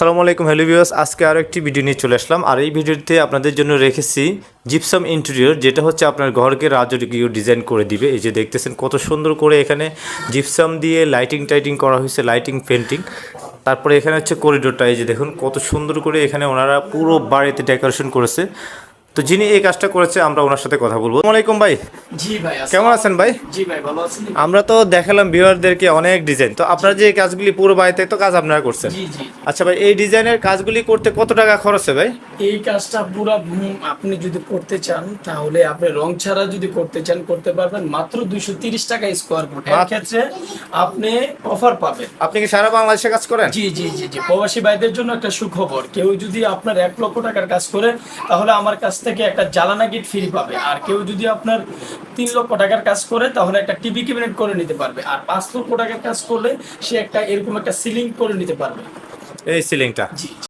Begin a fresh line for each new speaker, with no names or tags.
সালামু আলাইকুম hello viewers. আজকে আরও একটি ভিডিও নিয়ে চলে আসলাম। আর এই ভিডিওতে আপনাদের জন্য রেখেছি জিপসাম ইন্টেরিয়র যেটা হচ্ছে আপনার ঘরকে রাজকীয় ডিজাইন করে দিবে। এই যে দেখতেছেন কত সুন্দর করে এখানে জিপসাম দিয়ে লাইটিং টাইটিং করা হয়েছে লাইটিং পেন্টিং। তারপরে এখানে হচ্ছে করিডোরটা এই যে দেখুন কত সুন্দর করে এখানে ওনারা পুরো বাড়িতে ডেকোরেশন করেছে। তো যিনি এই কাজটা করেছে আমরা ওনার সাথে কথা বলব। আলাইকুম ভাই।
জি ভাই
কেমন আছেন ভাই?
জি ভাই ভালো আছেন
আমরা তো দেখালাম ভিউয়ারদেরকে অনেক ডিজাইন। তো আপনার যে এই কাজগুলি পুরো বাড়িতে তো কাজ আপনারা করছেন।
জি জি।
আচ্ছা ভাই এই ডিজাইনের কাজগুলি করতে কত টাকা খরচ হয় ভাই?
এই কাজটা পুরো আপনি যদি করতে চান তাহলে আপনি রং ছাড়া যদি করতে চান করতে পারবেন মাত্র দুইশো তিরিশ টাকা স্কোয়ার ফুট এর ক্ষেত্রে আপনি অফার পাবেন।
আপনি কি সারা বাংলাদেশে কাজ করেন?
জি জি জি জি। প্রবাসী ভাইদের জন্য একটা সুখবর কেউ যদি আপনার এক লক্ষ টাকার কাজ করে তাহলে আমার কাছ থেকে একটা জ্বালানা গিট ফ্রি পাবে। আর কেউ যদি আপনার তিন লক্ষ টাকার কাজ করে তাহলে একটা টিভি ক্যাবিনেট করে নিতে পারবে। আর পাঁচ লক্ষ টাকার কাজ করলে সে একটা এরকম একটা সিলিং করে নিতে পারবে।
এই সিলিংটা।